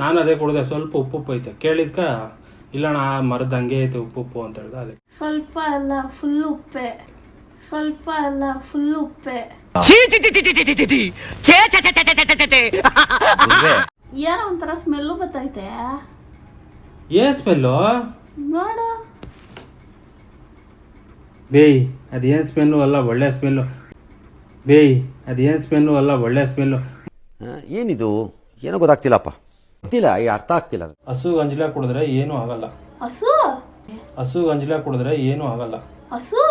ನಾನು ಅದೇ ಕೊಡಿದೆ ಸ್ವಲ್ಪ ಉಪ್ಪು ಉಪ್ಪು ಐತೆ. ಕೇಳಿದ್ಕ ಇಲ್ಲಣ್ಣ ಮರದ ಹಂಗೆ ಐತೆ ಉಪ್ಪು ಉಪ್ಪು ಅಂತ ಹೇಳ್ದೆ ಅದೇ. ಸ್ವಲ್ಪ ಅಲ್ಲ ಫುಲ್ ಉಪ್ಪೆ. ಸ್ವಲ್ಪ ಅಲ್ಲ ಫುಲ್ ಉಪ್ಪೆ. ಏನೋ ಒಂಥರ ಸ್ಮೆಲ್ಲು ಬತ್ತೈತೆ. ಏನ್ ಸ್ಮೆಲ್ಲು ನೋಡು. ಬೇಯ್ ಅದೇನು ಸ್ಮೆಲ್ಲು ಅಲ್ಲ ಒಳ್ಳೆ ಸ್ಮೆಲ್ಲು ಬೇಯ್ ಅದೇನು ಸ್ಮೆಲ್ಲು ಅಲ್ಲ ಒಳ್ಳೆ ಸ್ಮೆಲ್ಲು ಆ, ಏನಿದು? ಏನೋ ಗೊತ್ತಾಗ್ತಿಲ್ಲಪ್ಪ. ಗೊತ್ತಿಲ್ಲ ಈ ಅರ್ಥ ಆಗ್ತಿಲ್ಲ ಅದು. ಹಸು ಗಂಜಲ ಕುಡಿದ್ರೆ ಏನು ಆಗಲ್ಲ. ಹಸು? ಹಸು ಗಂಜಲ ಕುಡಿದ್ರೆ ಏನು ಆಗಲ್ಲ. ಹಸು?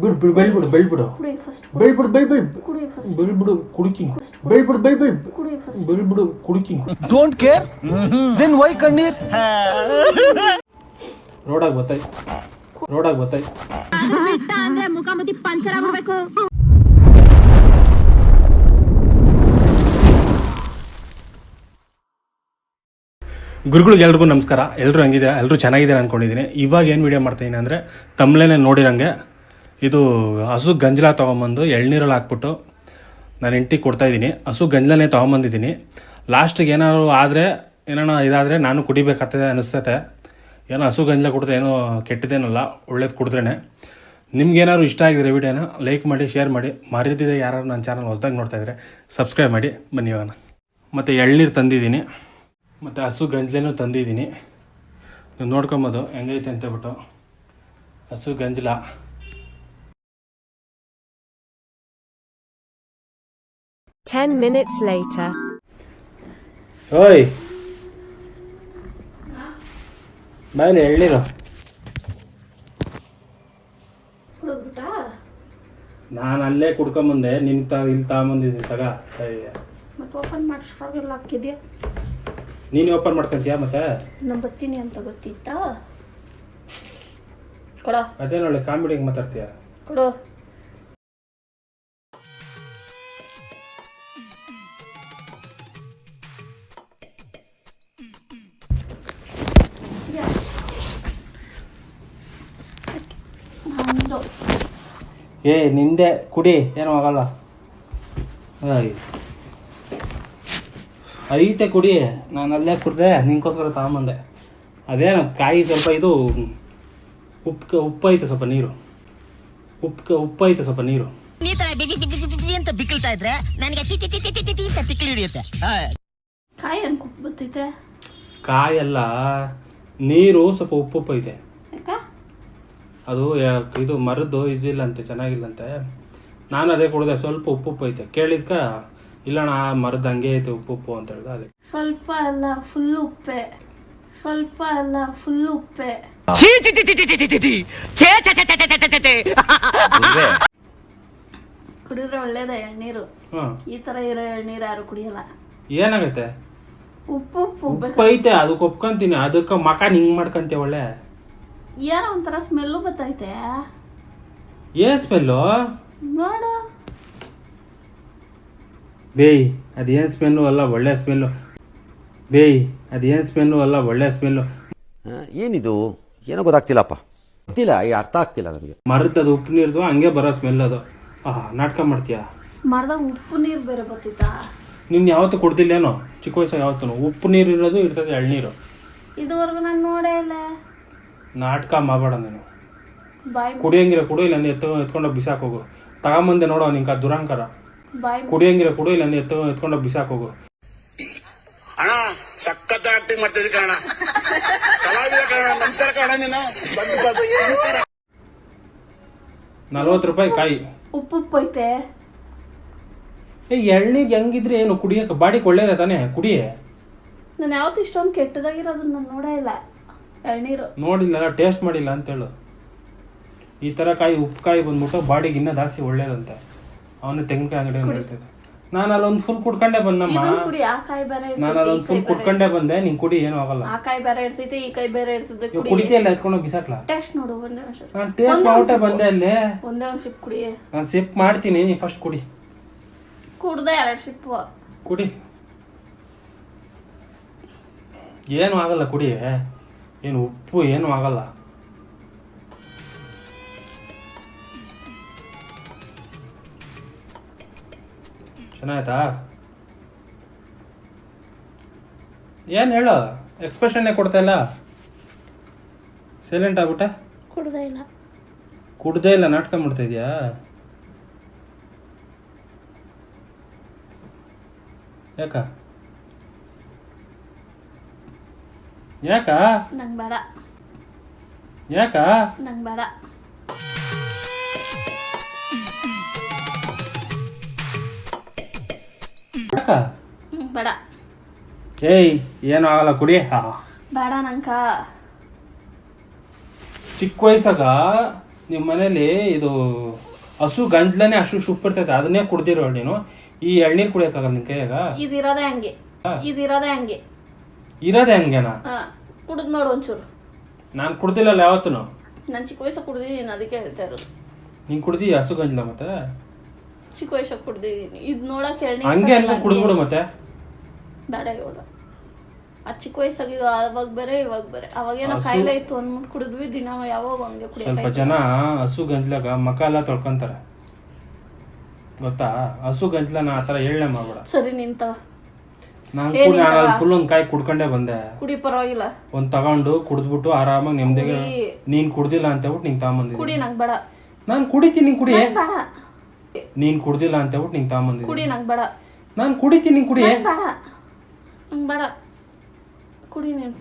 ಬಿಡು ಬಿಡು ಬೆಳ್ಬಿಡು ಬೆಳ್ಬಿಡು. ಕುಡಿ ಫಸ್ಟ್ ಬೆಳ್ಬಿಡು ಬೆಳ್ ಬೈ ಕುಡಿ ಫಸ್ಟ್ ಬೆಳ್ಬಿಡು ಕುಡಿತೀನಿ ಬೆಳ್ಬಿಡು ಬೆಳ್ ಬೈ ಕುಡಿ ಫಸ್ಟ್ ಬೆಳ್ಬಿಡು ಕುಡಿತೀನಿ ಡೋಂಟ್ ಕೇರ್ ದೆನ್ ವೈ ಕಣ್ಣೀರ್? ರೋಡಾಗ ಬತ್ತಾಯ್ತು ರೋಡಾಗ ಬತ್ತಾಯ್ತು ಅಂದ್ರೆ ಮುಖಾಮುಖಿ ಪಂಚರ್ ಆಗ್ಬೇಕು ಗುರುಗಳಿಗೆ ಎಲ್ರಿಗೂ ನಮಸ್ಕಾರ. ಎಲ್ಲರೂ ಹಂಗಿದೆ ಎಲ್ಲರೂ ಚೆನ್ನಾಗಿದ್ದಾರೆ ಅಂದ್ಕೊಂಡಿದ್ದೀನಿ ಇವಾಗ ಏನು ವಿಡಿಯೋ ಮಾಡ್ತೀನಿ ಅಂದರೆ ತಮ್ಮಲೇನೆ ನೋಡಿರಂಗೆ ಇದು ಹಸು ಗಂಜಲ ತೊಗೊಂಬಂದು ಎಳ್ನೀರಲ್ಲಿ ಹಾಕ್ಬಿಟ್ಟು ನಾನು ಹೆಂಡ್ತಿ ಕೊಡ್ತಾಯಿದ್ದೀನಿ ಹಸು ಗಂಜಲನೇ ತೊಗೊಂಬಂದಿದ್ದೀನಿ ಲಾಸ್ಟಿಗೆ ಏನಾದ್ರು ಆದರೆ ಏನಾರ ಇದಾದರೆ ನಾನು ಕುಡಿಬೇಕಾಗ್ತದೆ ಅನಿಸ್ತೈತೆ. ಏನೋ ಹಸು ಗಂಜಲ ಕುಡಿದ್ರೆ ಏನೋ ಕೆಟ್ಟದೇನಲ್ಲ, ಒಳ್ಳೇದು ಕುಡಿದ್ರೇ ನಿಮ್ಗೇನಾದ್ರು ಇಷ್ಟ ಆಗಿದ್ರೆ ವಿಡಿಯೋನ ಲೈಕ್ ಮಾಡಿ, ಶೇರ್ ಮಾಡಿ. ಮರಿದಿದೆ ಯಾರು ನನ್ನ ಚಾನಲ್ ಹೊಸದಾಗಿ ನೋಡ್ತಾಯಿದ್ರೆ ಸಬ್ಸ್ಕ್ರೈಬ್ ಮಾಡಿ. ಬನ್ನಿ ಇವಾಗ. ಮತ್ತು ಎಳ್ನೀರು ತಂದಿದ್ದೀನಿ. ಮತ್ತು ಹಸು ಗಂಜಲೇನೂ ತಂದಿದ್ದೀನಿ. ನೀವು ನೋಡ್ಕೊಂಬೋದು ಹೆಂಗೈತೆ ಅಂತೇಳ್ಬಿಟ್ಟು. ಹಸು ಗಂಜಲ. Ten minutes later. ಓಯ್! ಬಾಯಲ್ಲಿ ಎಳ್ನೀರು. ಕುಡಿದ್ಬಿಟ್ಟ? ನಾನು ಅಲ್ಲೇ ಕುಡ್ಕೊಂಬಂದೆ ನಿನ್ ತ ಇಲ್ಲಿ ತಗೊಂಬಂದಿದ್ದೀನಿ ತಗ. ಓಪನ್ ಮಾಡಿಸ್ರಾಗೆಲ್ಲ ಹಾಕಿದ್ಯಾ? ನೀನು ಓಪನ್ ಮಾಡ್ಕೊಂತೀಯ ಮತ್ತೆ? ನಾನು ಬರ್ತೀನಿ ಅಂತ ಗೊತ್ತಿತ್ತಾ? ಕೊಡ. ಅದೇನೊಳ್ಳೆ ಕಾಮಿಡಿಗೆ ಮಾತಾಡ್ತೀಯ? ಕೊಡು. ನಂದು ಏ ನಿಂದೆ ಕುಡಿ. ಏನೂ ಆಗಲ್ಲ ಅಯ್ಯ ಐತೆ ಕುಡಿ ನಾನು ಅಲ್ಲೇ ಕುಡ್ದೆ ನಿಂಗೋಸ್ಕರ ತಗೊಂಬಂದೆ. ಅದೇನು ಕಾಯಿ ಸ್ವಲ್ಪ ಇದು ಉಪ್ಪು ಉಪ್ಪು ಐತೆ ಸ್ವಲ್ಪ ನೀರು. ಉಪ್ಪು ಉಪ್ಪು ಐತೆ ಸ್ವಲ್ಪ ನೀರು. ಈ ತರ ಬಿಗಿ ಬಿಗಿ ಬಿಗಿ ಬಿಗಿ ಅಂತ ಬಿಕ್ಕಳ್ತಾ ಇದ್ರೆ ನನಗೆ ಟಿ ಟಿ ಟಿ ಟಿ ಟಿ ಟಿ ಅಂತ ತಿಕ್ಲಿ ಹಿಡಿಯುತ್ತೆ. ಕಾಯಿ ಬತ್ತೈತೆ? ಕಾಯಲ್ಲ ನೀರು ಸ್ವಲ್ಪ ಉಪ್ಪು ಉಪ್ಪು ಐತೆ. ಅದು ಯಾ- ಇದು ಮರದ್ದು ಇದಿಲ್ಲಂತೆ ಚೆನ್ನಾಗಿಲ್ಲಂತೆ. ನಾನು ಅದೇ ಕುಡ್ದೆ ಸ್ವಲ್ಪ ಉಪ್ಪು ಉಪ್ಪು ಐತೆ. ಕೇಳಿದ್ಕ? ಇಲ್ಲಣ್ಣ ಮರದ ಹಂಗೆ ಐತೆ ಉಪ್ಪು ಉಪ್ಪು ಅಂತ ಹೇಳ್ದ ಅದೇ. ಸ್ವಲ್ಪ ಅಲ್ಲ ಫುಲ್ ಉಪ್ಪೆ. ಸ್ವಲ್ಪ ಅಲ್ಲ ಫುಲ್ ಉಪ್ಪೆ. ಕುಡಿದ್ರೆ ಒಳ್ಳೇದ ಎಳ್ನೀರು. ಹಾಂ. ಈ ತರ ಇರೋ ಎಳ್ನೀರು ಯಾರು ಕುಡಿಯಲ್ಲ. ಏನಾಗೈತೆ ಉಪ್ಪು ಉಪ್ಪು ಉಪ್ಪು ಐತೆ ಅದಕ್ಕೆ ಒಪ್ಕೊಂತೀನಿ ಅದಕ್ಕೆ ಮಕಾನ್ ಹಿಂಗ್ ಮಾಡ್ಕಂತೀವಿ ಒಳ್ಳೆ? ಏನೋ ಒಂಥರ ಸ್ಮೆಲ್ಲು ಬತ್ತೈತೆ. ಏನ್ ಸ್ಮೆಲ್ಲು ನೋಡು. ಬೇಯ್ ಅದೇನ್ ಸ್ಮೆಲ್ಲು ಅಲ್ಲ ಒಳ್ಳೆ ಸ್ಮೆಲ್ಲು. ಬೇಯ್ ಅದೇನ್ ಸ್ಮೆಲ್ಲು ಅಲ್ಲ ಒಳ್ಳೆ ಸ್ಮೆಲ್ಲು. ಏನಿದು? ಏನೋ ಗೊತ್ತಾಗ್ತಿಲ್ಲಪ್ಪ. ಗೊತ್ತಿಲ್ಲ ಈ ಅರ್ಥ ಆಗ್ತಿಲ್ಲ ನನಗೆ ಮರದದು ಉಪ್ಪು ನೀರ್ದು ಹಂಗೆ ಬರೋ ಸ್ಮೆಲ್ ಅದು. ಆ ನಾಟಕ ಮಾಡ್ತೀಯಾ? ಮರದಾಗ ಉಪ್ಪು ನೀರು ಬೇರೆ ಬರ್ತಿತ್ತ ನಿನ್ನ ಯಾವತ್ತು ಕೊಡ್ತಿಲ್ಲೇನೋ ಚಿಕ್ಕ ವಯಸ್ಸಾಗ ಯಾವತ್ತೂ ಉಪ್ಪು ನೀರು ಇರೋದು ಇರ್ತದೆ ಎಳ್ನೀರು. ಇದುವರೆಗೂ ನಾನು ನೋಡೇ ಇಲ್ಲ. ನಾಟಕ ಮಾಡಬೇಡ ನೀನು. ಬಾಯ್ ಕುಡಿಯಂಗಿರ ಕುಡಿಯಿಲ್ಲ ಇಲ್ಲ ನೀ ಎತ್ತ ಎತ್ಕೊಂಡೋಗಿ ಬಿಸಾಕ್ ಹೋಗು. ತಗೊಂಬಂದೆ ನೋಡೋ ನಿಂಗೆ ದುರಂಕಾರ. ಬಾಯ್ ಕುಡಿಯಂಗಿರ ಕುಡು ಇಲ್ಲ ಎತ್ತ ಎತ್ಕೊಂಡೋಗಿ ಬಿಸಾಕ್ ಹೋಗು ಅಣ್ಣ ಸಖತ್ ಆಕ್ಟಿಂಗ್ ಮಾಡ್ತಿದ್ದೆ ಕಣ ಕಲಾವಿದ ಕಣ ನಮಸ್ಕಾರ ಕಣ ನೀನು. ನಮಸ್ಕಾರ. ನಲ್ವತ್ತು ರೂಪಾಯಿ ಕಾಯಿ. ಉಪ್ಪು ಉಪ್ಪು ಐತೆ. ಏ ಎಳ್ನೀರ್ ಹೆಂಗಿದ್ರೆ ಏನು ಕುಡಿಯಕ್ಕೆ ಬಾಡಿಗೆ ಒಳ್ಳೇದ ತಾನೇ ಕುಡಿಯೇ ನಾನು ಯಾವತ್ತು ಇಷ್ಟೊಂದು ಕೆಟ್ಟದಾಗಿರೋದನ್ನ ನಾನು ನೋಡೇ ಇಲ್ಲ. ಎಳ್ನೀರು. ನೋಡಿಲ್ಲ ಟೇಸ್ಟ್ ಮಾಡಿಲ್ಲ ಅಂತೇಳು ಈ ಥರ ಕಾಯಿ ಉಪ್ಪು ಕಾಯಿ ಬಂದ್ಬಿಟ್ಟು ಬಾಡಿಗೆ ಇನ್ನೂ ಜಾಸ್ತಿ ಒಳ್ಳೇದಂತೆ. ಅವನು ತೆಂಗಿನಕಾಯಿ ಅಂಗಡಿ ಹೇಳ್ತಿದ್ದೆ ನಾನು ಅಲ್ಲೊಂದು ಫುಲ್ ಕುಡ್ಕೊಂಡೆ ಬಂದಮ್ಮ. ಕುಡಿ ಆ ಕಾಯಿ ಬೇರೆ ನಾನು ಇರ್ತೈತೆ ಈ ಅಲ್ಲೊಂದು ಕಾಯಿ ಫುಲ್ ಬೇರೆ ಕುಡ್ಕೊಂಡೇ ಬಂದೆ ನಿಂಗೆ ಕುಡಿ ಏನೂ ಆಗಲ್ಲ. ಆ ಕಾಯಿ ಬೇರೆ ಇರ್ತೈತೆ ಈ ಕಾಯಿ ಬೇರೆ ಇರ್ತದೆ ಇವಾಗ ಕುಡಿ. ಎತ್ಕೊಂಡು ಹೋಗಿ ಬಿಸಾಕ್ಲಾ? ಟೆಸ್ಟ್ ನೋಡು ಒಂದೇ ಒಂದ್. ನಾನು ಟೇಸ್ಟ್ ಒಂದೇ ಒಂದ್ ಮಾಡ್ಬಿಟ್ಟೆ ಸಿಪ್ಪು. ಬಂದೆ ಅಲ್ಲಿ. ಒಂದೇ ಒಂದು ಸಿಪ್ ಕುಡಿ. ನಾನು ಸಿಪ್ ಮಾಡ್ತೀನಿ ನೀ ಫಸ್ಟ್ ಕುಡಿ. ಕುಡ್ದೆ ಎರಡು ಸಿಪ್ ಕುಡಿ. ಏನು ಆಗಲ್ಲ ಕುಡಿ. ಏನು ಉಪ್ಪು ಏನು ಆಗಲ್ಲ. ಚೆನ್ನಾಯ್ತಾ ಏನು ಹೇಳು? ಎಕ್ಸ್ಪ್ರೆಷನ್ನೇ ಕೊಡ್ತಾ ಇಲ್ಲ? ಸೈಲೆಂಟ್ ಆಗ್ಬಿಟ್ಟೆ? ಕುಡ್ದೇ ಇಲ್ಲ. ಕುಡ್ದೇ ಇಲ್ಲ ನಾಟಕ ಮಾಡ್ತಾ ಇದೆಯಾ? ಯಾಕ? ಯಾಕ? ನಂಗೆ ಬೇಡ. ಯಾಕ? ನಂಗೆ ಬೇಡ. ಯಾಕ? ಬೇಡ. ಏಯ್ ಏನೂ ಆಗಲ್ಲ ಕುಡಿ. ಬೇಡ ನಂಕ. ಚಿಕ್ಕ ವಯಸ್ಸಾಗ ನಿಮ್ಮ ಮನೇಲಿ ಇದು ಹಸು ಗಂಟ್ಲನೇ ಅಷ್ಟು ಶುಪ್ ಇರ್ತೈತೆ ಅದನ್ನೇ ಕುಡ್ದಿರೋ ನೀನು? ಈ ಎಳ್ನೀರ್ ಕುಡಿಯೋಕ್ಕಾಗಲ್ಲ ನಿನ್ ಕೈಯಾಗ? ಇದಿರೋದೇ ಹಂಗೆ. ಇದಿರೋದೇ ಹಂಗೆ. ಇರೋದೇ ಹಂಗೇನಾ? ಕುಡ್ದು ನೋಡು ಒಂಚೂರು. ನಾನು ಕುಡ್ದಿಲ್ಲಲ್ಲ ಯಾವತ್ತೂ ನಾನು ಚಿಕ್ಕ ವಯಸ್ಸಾಗ ಕುಡ್ದಿದ್ದೀನಿ ಅದಕ್ಕೆ ಹೇಳ್ತಾ ಇರೋದು. ನೀನ್ ಕುಡ್ದಿ ಹಸು ಗಂಜ್ಲ ಮತ್ತೆ? ಚಿಕ್ಕ ವಯಸ್ಸಾಗ ಕುಡ್ದಿದ್ದೀನಿ ಇದು ನೋಡಕ್ ಹೇಳಿ ಹಂಗೆ ಹಂಗೆ ಕುಡ್ದ್ಬಿಡು ಮತ್ತೆ? ಬೇಡ ಇವಾಗ. ಆ ಚಿಕ್ಕ ವಯಸ್ಸಾಗ ಈಗ ಅವಾಗ ಬೇರೆ ಇವಾಗ ಬೇರೆ. ಅವಾಗೇನೋ ಕಾಯಿಲೆ ಇತ್ತು ಅಂದ್ಬಿಟ್ಟು ಕುಡಿದ್ವಿ ದಿನ ಯಾವಾಗ ಹಂಗೆ ಸ್ವಲ್ಪ ಜನ ಹಸು ಗಂಜ್ಲಾಗ ಮಕ ಎಲ್ಲ ತೊಳ್ಕೊಂತಾರೆ. ಗೊತ್ತಾ? ಹಸು ಗಂಜ್ಲನ ಆ ಥರ ಹೇಳೇ ಮಾಡ್ಬೇಡ. ಸರಿ ನಿಂತ. ನಾನು ನಾನು ಫುಲ್ ಒಂದು ಕಾಯಿ ಕುಡ್ಕೊಂಡೇ ಬಂದೆ. ಕುಡಿ ಪರವಾಗಿಲ್ಲ. ಒಂದ್ ತಗೊಂಡು ಕುಡಿದ್ಬಿಟ್ಟು ಆರಾಮಾಗಿ ನೆಮ್ಮದಿಗೆ ಕುಡಿ. ನೀನ್ ಕುಡ್ದಿಲ್ಲ ಅಂತ ಹೇಳ್ಬಿಟ್ಟು ನಿಂಗೆ ಕುಡಿ ತಗೊಂಬಂದಿದ್ದೀನಿ ನಂಗೆ ಬೇಡ. ನಾನು ಕುಡಿತೀನಿ ನೀನ್ ಕುಡಿ. ಬೇಡ. ನೀನ್ ಕುಡ್ದಿಲ್ಲ ಅಂತ ಹೇಳ್ಬಿಟ್ಟು ನಿಂಗೆ ಕುಡಿ ತಗೊಂಬಂದಿದ್ದೀನಿ ನಂಗೆ ಬೇಡ. ನಾನು ಕುಡಿತೀನಿ ಕುಡಿ. ನಂಗ್ ಬೇಡ. ನಂಗೆ ಬೇಡ. ಕುಡಿ ನೀನು.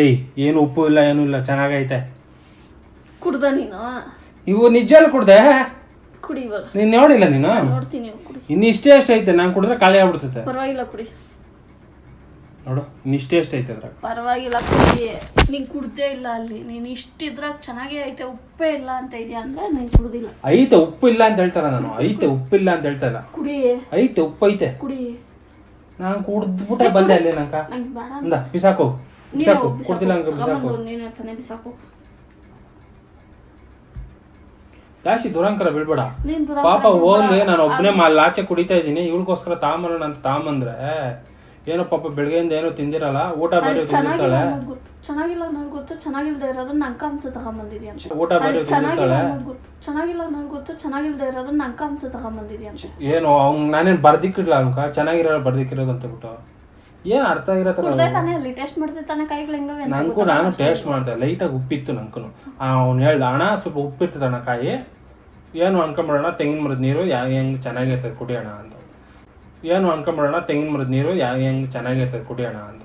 ಏಯ್ ಏನು ಉಪ್ಪು ಇಲ್ಲ ಏನು ಇಲ್ಲ ಚೆನ್ನಾಗೈತೆ. ಕುಡ್ದ ನೀನು? ಇವು ನಿಜವಾಗ್ಲೂ ಕುಡ್ದೆ? ಕುಡಿ ಇವಾಗ. ನೀನ್ ನೋಡಿಲ್ಲ ನೀನು? ನಾನ್ ನೋಡ್ತೀನಿ ನೀವು ಕುಡಿ. ಇನ್ನಿಷ್ಟೇ ಅಷ್ಟೇ ಐತೆ ನಾನು ಕುಡಿದ್ರೆ ಖಾಲಿ ಆಗ್ಬಿಡ್ತೈತೆ. ಪರವಾಗಿಲ್ಲ ಕುಡಿ. ನೋಡು ನಿಷ್ಠೆ ಎಷ್ಟೈತೆ ಐತೆ ಅದ್ರಾಗ? ಪರವಾಗಿಲ್ಲ ಕುಡಿ. ನೀನ್ ಕುಡ್ದೇ ಇಲ್ಲ ಅಲ್ಲಿ. ನೀನ್ ಇಷ್ಟಿದ್ರಾಗ ಚೆನ್ನಾಗೇ ಐತೆ ಉಪ್ಪೇ ಇಲ್ಲ ಅಂತ ಇದೆಯಾ ಅಂದ್ರೆ ನೀನ್ ಕುಡ್ದಿಲ್ಲ. ಐತೆ ಉಪ್ಪು ಇಲ್ಲ ಅಂತ ಹೇಳ್ತಾರ ನಾನು. ಐತೆ ಉಪ್ಪಿಲ್ಲ ಅಂತ ಹೇಳ್ತಾ ಇಲ್ಲ. ಕುಡಿ. ಐತೆ ಉಪ್ಪು ಐತೆ. ಕುಡಿ. ನಾನು ಕುಡ್ದ್ಬಿಟ್ಟೆ ಬಂದೆ ಅಲ್ಲಿ ನಂಕ. ನಂಗೆ ಬೇಡ ಬಿಸಾಕು. ನೀನು ಬಿಸಾಕು. ಬಿಸಾಕು. ಕುಡ್ದಿಲ್ಲ ಹಂಗ ಬಿಸಾಕು. ತಗೊಂಬಂದು ನೀನೇ ತಾನೇ ಬಿಸಾಕು. ಜಾಸ್ತಿ ದುರಂಕರ ನೀನ್ ದುರಂಕಾರ ಪಾಪ ಹೋಗ್ಲಿ ನಾನು ಒಬ್ಬನೇ ಆಚೆ ಕುಡಿತಾ ಇದ್ದೀನಿ. ಇವಳಿಗೋಸ್ಕರ ತಾಂಬರೋಣ ಅಂತ ತಾಂಬಂದ್ರೆ ಏನೋ ಪಾಪ ಬೆಳಗ್ಗೆಯಿಂದ ಏನೋ ತಿಂದಿರಲ್ಲ ಊಟ ಬೇರೆ ತಿಂದಿರ್ತಾಳೆ. ಗೊತ್ತು. ಚೆನ್ನಾಗಿಲ್ಲ ಅನ್ನೋದು ಗೊತ್ತು. ಚೆನ್ನಾಗಿಲ್ದೇ ಇರೋದನ್ನ ನಂಕ ಅಂತ ತಗೊಂಬಂದಿದ್ಯಾ ಊಟ ಬೇರೆ ತಿಂದಿರ್ತಾಳೆ. ಗೊತ್ತು. ಚೆನ್ನಾಗಿಲ್ಲ ಇರೋದು ಗೊತ್ತು. ಚೆನ್ನಾಗಿಲ್ದೇ ಇರೋದನ್ನ ನಂಕ ಅಂತ ತಗೊಂಬಂದಿದ್ಯಾ ಏನು ಅವ್ನು ನಾನೇನು ಬರ್ದಿಕ್ಕಿಡ್ಲ ಅನ್ಕ? ಚೆನ್ನಾಗಿರೋ ಬರ್ದಿಕ್ಕಿರೋದು ಅಂತ ಬಿಟ್ಟು. ಏನ್ ಅರ್ಥ ಆಗಿರತ್ತಲ್ಲ ಕುಡ್ದೆ ತಾನೇ ಅಲ್ಲಿ ಟೇಸ್ಟ್ ಮಾಡ್ದೆ ತಾನೇ ಕೈಗಳು ಹೆಂಗವೆ ಅಂತ ನಂಗೂ ಗೊತ್ತಲ್ಲ ನಾನು. ಟೇಸ್ಟ್ ಮಾಡ್ದೆ ಲೈಟಾಗಿ ಉಪ್ಪಿತ್ತು ನಂಗೂ ಅವ್ನು ಹೇಳ್ದ ಅಣ್ಣ ಸ್ವಲ್ಪ ಉಪ್ಪಿರ್ತದೆ ಅಣ್ಣ ಕಾಯಿ. ಏನು ಅನ್ಕೊಂಬಿಡೋಣ ತೆಂಗಿನ ಮರದ ನೀರು ಹೆಂಗ್ ಚೆನ್ನಾಗಿರ್ತದೆ ಕುಡಿಯೋಣ ಅಂತ. ಏನು ಅನ್ಕೊಂಬಿಡೋಣ ತೆಂಗಿನ ಮರದ ನೀರು ಯಾ ಹೆಂಗ್ ಚೆನ್ನಾಗಿರ್ತದೆ ಕುಡಿಯೋಣ ಅಂತ.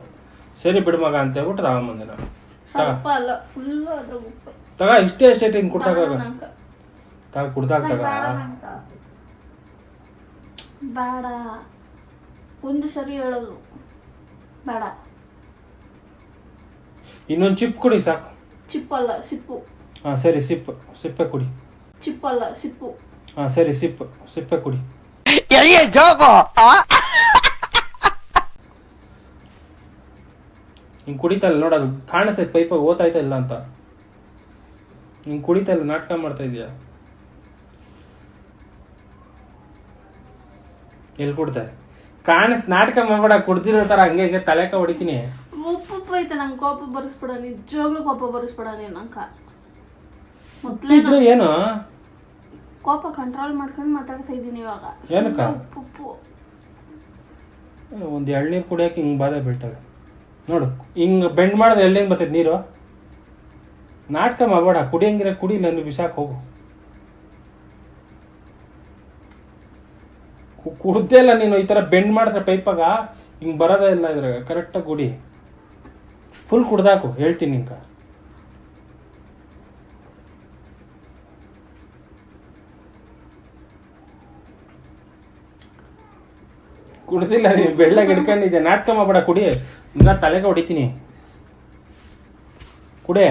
ಸರಿ ಬಿಡು ಮಗ ಅಂತ ಹೇಳ್ಬಿಟ್ಟು ತಗೊಂಬಂದೆ ನಾನು. ತಗ. ಸ್ವಲ್ಪ ಅಲ್ಲ ಫುಲ್ ಅದ್ರ ಉಪ್ಪು. ತಗ ಇಷ್ಟೇ ಅಷ್ಟೇ ಹಿಂಗ್ ಕುಡ್ದಾಗ ಬೇಡ ನಂಕ. ತಗ ಕುಡ್ದಾಗ ತಗ. ಬೇಡ ನಂಕ. ಬೇಡ. ಒಂದು ಸರಿ ಹೇಳೋದು. ಬೇಡ. ಇನ್ನೊಂದು ಚಿಪ್ ಕುಡಿ ಸಾಕು. ಚಿಪ್ಪಲ್ಲ ಸಿಪ್ಪು. ಹಾಂ ಸರಿ ಸಿಪ್ಪು. ಸಿಪ್ಪೆ ಕುಡಿ. ಚಿಪ್ಪಲ್ಲ ಸಿಪ್ಪು. ಹಾಂ ಸರಿ ಸಿಪ್ಪು. ಸಿಪ್ಪೆ ಕುಡಿ. ಹಿಂಗ್ ಕುಡಿತಾ ಇಲ್ಲ ನೋಡೋದು ಕಾಣಿಸ್ತೈತೆ ಪೈಪ ಓದ್ತಾಯ್ತಾ ಇಲ್ಲ ಅಂತ ಹಿಂಗೆ ಕುಡಿತಾ ಇಲ್ಲ ನಾಟಕ ಮಾಡ್ತಾ ಇದೀಯ ಎಲ್ಲಿ ಕುಡ್ತೆ ಕಾಣಿಸ್ ನಾಟಕ ಮಾಡ್ಬೇಡ ಕುಡ್ದಿರೋ ತರ ಹಂಗೆ ಹಂಗೆ ತಲೆಕ ಹೊಡಿತೀನಿ. ಉಪ್ಪು ಉಪ್ಪು ಐತೆ ನಂಗೆ ಕೋಪ ಬರಿಸ್ಬಿಡ ನಿಜವಾಗ್ಲೂ ಕೋಪ ಬರಿಸ್ಬಿಡ ನೀನು ನಂಗೆ. ಮೊದ್ಲೇ ಇದ್ರು ಏನು? ಕೋಪ ಕಂಟ್ರೋಲ್ ಮಾಡ್ಕೊಂಡು ಮಾತಾಡ್ತಾ ಇದ್ದೀನಿ ಇವಾಗ. ಏನಕ್ಕ? ಸುಮ್ನೆ ಉಪ್ಪು ಉಪ್ಪು. ಒಂದ್ ಎಳ್ನೀರು ಕುಡಿಯಕ್ಕೆ ಹಿಂಗ್ ಬಾಧೆ ಬೀಳ್ತವೆ. ನೋಡು ಹಿಂಗ್ ಬೆಂಡ್ ಮಾಡಿದ್ರೆ ಎಳ್ನೀರು ಬರ್ತೈತೆ ನೀರು. ನಾಟಕ ಮಾಡಬೇಡ ಕುಡಿಯಂಗಿರ ಕುಡಿ ನಾನು ಬಿಸಾಕ್ ಹೋಗು. ಕು- ಕುಡ್ದೇ ಇಲ್ಲ ನೀನು ಈ ತರ ಬೆಂಡ್ ಮಾಡಿದ್ರೆ ಪೈಪಾಗ ಹಿಂಗ್ ಬರೋದೇ ಇಲ್ಲ ಇದ್ರಾಗ. ಕರೆಕ್ಟಾಗಿ ಕುಡಿ. ಫುಲ್ ಕುಡ್ದಾಕು ಹೇಳ್ತೀನಿ ನಿಂಕ ಕುಡ್ದಿಲ್ಲ ನೀವು ಬೆಳ್ಳಗೆ ಹಿಡ್ಕೊಂಡಿದ್ದೆ. ನಾಟಕ ಮಾಡಬೇಡ, ಕುಡಿ. ಇಲ್ಲ ತಲೆಗೆ ಹೊಡಿತೀನಿ. ಕುಡಿ.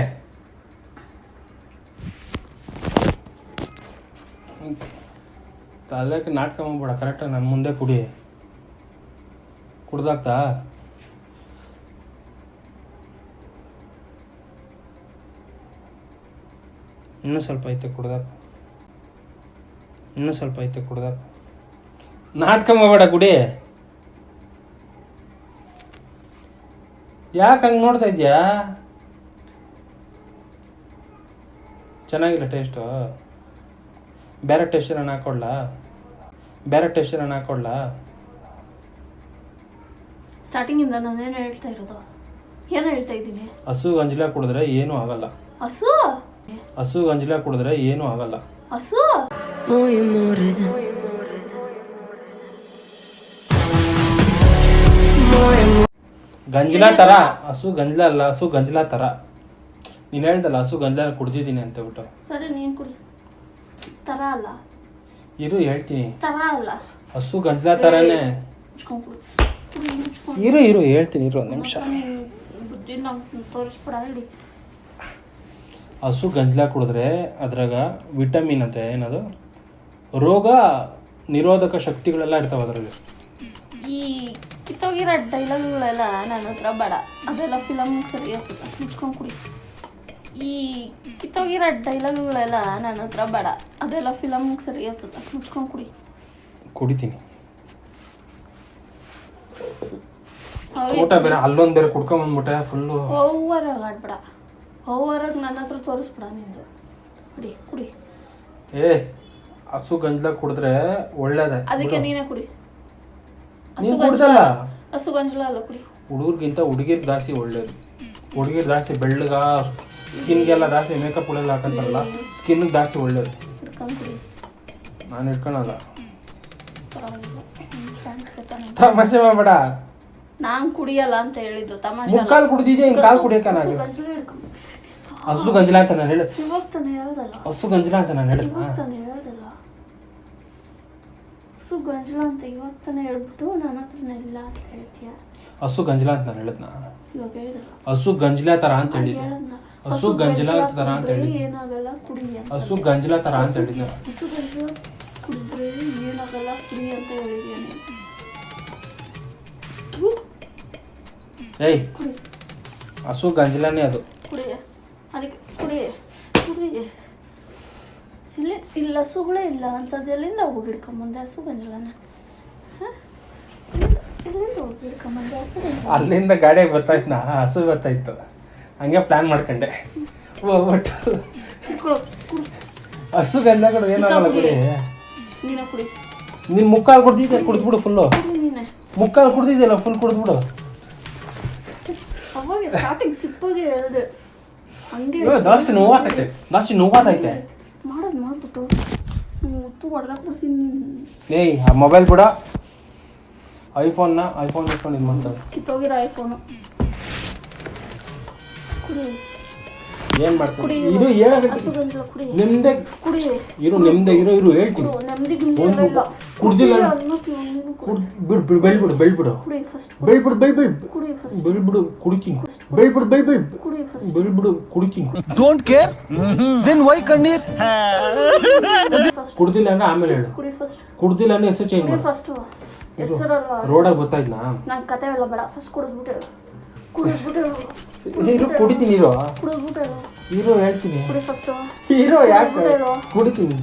ತಲೆಗೆ ನಾಟಕ ಬೇಡ ಕರೆಕ್ಟಾಗಿ ನನ್ನ ಮುಂದೆ ಕುಡಿ. ಕುಡ್ದಾಗ್ತಾ? ಇನ್ನೂ ಸ್ವಲ್ಪ ಐತೆ ಕುಡ್ದಾಗ ಇನ್ನೂ ಸ್ವಲ್ಪ ಐತೆ ಕುಡ್ದಾಗ ನಾಟಕ ಮಾಡಬೇಡ ಗುಡಿ ಯಾಕೆ ಹಂಗೆ ನೋಡ್ತಾ ಇದೆಯಾ? ಚೆನ್ನಾಗಿಲ್ಲ ಟೇಸ್ಟು ಬೇರೆ ಟೇಸ್ಟ್ ನಾನು ಹಾಕೊಡ್ಲಾ? ಬೇರೆ ಟೇಸ್ಟ್ ನಾನು ಹಾಕೊಡ್ಲಾ? ಸ್ಟಾರ್ಟಿಂಗಿಂದ ನಾನೇನು ಹೇಳ್ತಾ ಇರೋದು? ಏನು ಹೇಳ್ತಾ ಇದ್ದೀನಿ? ಹಸು ಗಂಜಲ ಕುಡಿದ್ರೆ ಏನೂ ಆಗಲ್ಲ. ಹಸು? ಹಸು ಗಂಜಲ ಕುಡಿದ್ರೆ ಏನೂ ಆಗಲ್ಲ. ಹಸು? ಗಂಜಲ ತರ ಹಸು ಗಂಜಲ ಅಲ್ಲ ಹಸು ಗಂಜಲ ತರ. ನೀನ್ ಹೇಳ್ದಲ್ಲ ಹಸು ಗಂಜಲ ಕುಡ್ದಿದ್ದೀನಿ ಅಂತ ಬಿಟ್ಟು ಸರಿ ನೀನು ಕುಡಿ. ತರ ಅಲ್ಲ. ಇರು ಹೇಳ್ತೀನಿ. ತರ ಅಲ್ಲ. ಹಸು ಗಂಜಲ ತರನೇ. ಇರು ಇರು ಹೇಳ್ತೀನಿ ಇರು ಒಂದು ನಿಮಿಷ. ಬುದ್ಧಿ ನಾವು ತೋರಿಸ್ಬಿಡ ಹೇಳಿ ಹಸು ಗಂಜಲ ಕುಡಿದ್ರೆ ಅದ್ರಾಗ ವಿಟಮಿನ್ ಅಂತ ಏನದು? ರೋಗ ನಿರೋಧಕ ಶಕ್ತಿಗಳೆಲ್ಲ ಇರ್ತಾವೆ ಅದರಲ್ಲಿ. ಈ ಕಿತ್ತೋಗಿರೋ ಡೈಲಾಗ್ಗಳೆಲ್ಲ ನನ್ನ ಹತ್ರ ಬೇಡ. ಅದೆಲ್ಲ ಫಿಲಮ್ ಸರಿ ಆಗ್ತದೆ ಮುಚ್ಕೊಂಡು ಕುಡಿ. ಈ ಕಿತ್ತೋಗಿರೋ ಡೈಲಾಗ್ಗಳೆಲ್ಲ ನನ್ನ ಹತ್ರ ಬೇಡ. ಅದೆಲ್ಲ ಫಿಲಮ್ ಸರಿ ಆಗ್ತದೆ ಮುಚ್ಕೊಂಡು ಕುಡಿ. ಕುಡಿತೀನಿ. ಊಟ ಬೇರೆ ಅಲ್ಲೊಂದು ಬೇರೆ ಕುಡ್ಕೊಂಬಂದ್ಬಿಟ್ಟೆ ಫುಲ್ಲು ಓವರಾಗಿ ಆಡ್ಬೇಡ. ಆಗಿ ನನ್ನ ಹತ್ರ ತೋರಿಸ್ಬೇಡ ನಿಂದು. ಕುಡಿ ಕುಡಿ. ಏ ಹಸು ಗಂಜಲ ಕುಡಿದ್ರೆ ಒಳ್ಳೇದೇ. ಅದಕ್ಕೆ ನೀನೇ ಕುಡಿ. ನೀನ್ ಕುಡ್ಸಲ್ಲ? ಅಲ್ಲ ಕುಡಿ. ಹುಡುಗರ್ಗಿಂತ ಹುಡುಗಿರ್ ಜಾಸ್ತಿ ಒಳ್ಳೇದು. ಹುಡುಗಿರ್ ಜಾಸ್ತಿ ಬೆಳ್ಳಗ ಸ್ಕಿನ್ಗೆಲ್ಲ ಜಾಸ್ತಿ ಮೇಕಪ್ ಉಳೆಲ್ಲ ಹಾಕಂತಾರಲ್ಲ ಸ್ಕಿನ್ ಜಾಸ್ತಿ ಒಳ್ಳೇದು. ಹಿಡ್ಕೊಂಡು ಕುಡಿ. ನಾನು ಕಟ್ಟಾನೆ. ತಮಾಷೆ ಮಾಡಬೇಡ. ನಾನ್ ಕುಡಿಯಲ್ಲ ಅಂತ ಹೇಳಿದ್ದು ತಮಾಷೆ ಅಲ್ಲ. ಮುಕ್ಕಾಲ್ ಕುಡ್ದಿದ್ಯಾ? ಇನ್ ಕಾಲ್ ಕುಡಿಯಕ್ಕ ಹಸು ನಾನು ಗಂಜಲ ಹಿಡ್ಕೊಂಡು ಹಸು ಗಂಜಲ ಅಂತ ನಾನು ಹೇಳ. ಇವಾಗ ತಾನೇ ಹೇಳ್ದಲ್ಲ. ಹಸು ಗಂಜಲ ಅಂತ ನಾನು ಹೇಳ. ಇವಾಗ ತಾನೇ ಹೇಳ್ದಲ್ಲ. ಹಸು ಗಂಜಲ ಅಂತ ಇವಾಗ ತಾನೇ ಹೇಳ್ಬಿಟ್ಟು ನನ್ನ ಹತ್ರನೇ ಇಲ್ಲ ಅಂತ ಹೇಳ್ತೀಯ? ಹಸು ಗಂಜಲ ಅಂತ ನಾನು ಹೇಳದ್ನ? ಇವಾಗ ಹೇಳ್ದಲ್ಲ ಹಸು ಗಂಜಲ ತರ ಅಂತ ಹೇಳಿದ್ನ? ಹೇಳದ್ನ? ಹಸು ಗಂಜಲ ತರ ಅಂತ ಹೇಳಿ ಹೇಳಿದ್ದೆ ಏನಾಗಲ್ಲ ಕುಡಿ ಅಂತ ಹಸು ಗಂಜಲ ತರ ಅಂತ ಹೇಳಿದ್ನ? ಹಸು ಗಂಜಲ ಕುಡಿದ್ರೆ ಏನಾಗಲ್ಲ ಕುಡಿ ಅಂತ ಹೇಳಿದ್ಯಾ ಏಯ್ ಹಸು ಗಂಜಲನೇ ಅದು. ಕುಡಿಯ? ಅದಕ್ಕೆ ಕುಡಿಯ? ಕುಡಿ ಇಲ್ಲಿ ಇಲ್ಲ ಹಸುಗಳೇ ಇಲ್ಲ ಅಂಥದ್ದು ಎಲ್ಲಿಂದ ಹೋಗಿ ಹಿಡ್ಕೊಂಬಂದೆ ಹಸು ಗಂಜಲನ? ಹ? ಎಲ್ಲಿಂದ- ಹೋಗಿಡ್ಕೊಂಬಂದೆ ಹಸು ಗಂಜಲ? ಅಲ್ಲಿಂದ ಗಾಡಿ ಬರ್ತಾಯ್ತು ನಾ ಹಸು ಬರ್ತಾಯಿತ್ತು ಹಂಗೆ ಪ್ಲಾನ್ ಮಾಡ್ಕೊಂಡೆ. ಹೋಗ್ಬಿಟ್ಟು ಹಸು ಗಂಜಗಳು ಏನಾಗಲ್ಲ ಕುಡಿ. ನಿಮ್ಮ ಕುಡಿ. ನಿನ್ನ ಮುಕ್ಕಾಲ್ ಕುಡ್ದಿದ್ದೆ ಕುಡಿದ್ಬಿಡು ಫುಲ್ಲು ಮುಕ್ಕಾಲು ಕುಡ್ದಿದ್ದೆಲ್ಲ ಫುಲ್ ಕುಡಿದ್ಬಿಡು. ಅವಾಗ ಸ್ಟಾರ್ಟಿಂಗ್ ಸಿಪ್ಪಗೆ ಹೇಳ್ದೆ. ಹಂಗೆ ದಾಸ್ತಿ ಜಾಸ್ತಿ ನೋವಾತೈತೆ. ಜಾಸ್ತಿ ನೋವಾತೈತೆ. ಮಾಡೋದು ಮಾಡ್ಬಿಟ್ಟು. ಮುತ್ತು ಹೊಡೆದಾಕ್ಬಿಡ್ತೀನಿ ಏಯ್ ಆ ಮೊಬೈಲ್ ಕೂಡ ಐಫೋನ್ನ ಐಫೋನ್ ಇಟ್ಕೊಂಡು ಇದು ಮಾಡ್ತಾರೆ ಕಿತ್ತೋಗಿರೋ ಐಫೋನು ಕುಡಿ ಏನ್ ಮಾಡ್ತೀನಿ? ಇದು ನಿಮ್ದೆ ಕುಡಿ. ಇರೋ ಕುಡ್ದಿಲ್ಲ ಬಿಡು ಬಿಡು ಬೆಳ್ಬಿಡು ಬೆಳ್ಬಿಡು ಬೆಳ್ಬಿಡು ಬೆಳ್ಬಿಡು ಬೆಳ್ಬಿಡು ಬೈ ಬೆಳ್ಬಿಡು ಬೆಳ್ಬಿಡು ಬೆಳ್ಬಿಡು ಕುಡಿಕಿನ್ ಡೋಂಟ್ ಕೇರ್ ದೆನ್ ವೈ ಕಣ್ಣೀರ್? ಕುಡ್ದಿಲ್ಲ ಅಂದ್ರೆ ಆಮೇಲೆ ಹೇಳು. ಕುಡ್ದಿಲ್ಲ ಅಂದ್ರೆ ಹೆಸರು ಚೇಂಜ್ ರೋಡಾಗ ಗೊತ್ತಾಯ್ತು? ನಾ ನಂಗೆ ಕತೆ ಎಲ್ಲ ಬೇಡ. ಫಸ್ಟ್ ಕುಡಿದ್ಬಿಟ್ಟು ಹೇಳು. ನೀರು ಕುಡಿತೀನಿ ಇರೋ. ಇರೋ. ಹೇಳ್ತೀನಿ. ಇರೋ ಯಾಕೆ? ಕುಡಿತೀನಿ.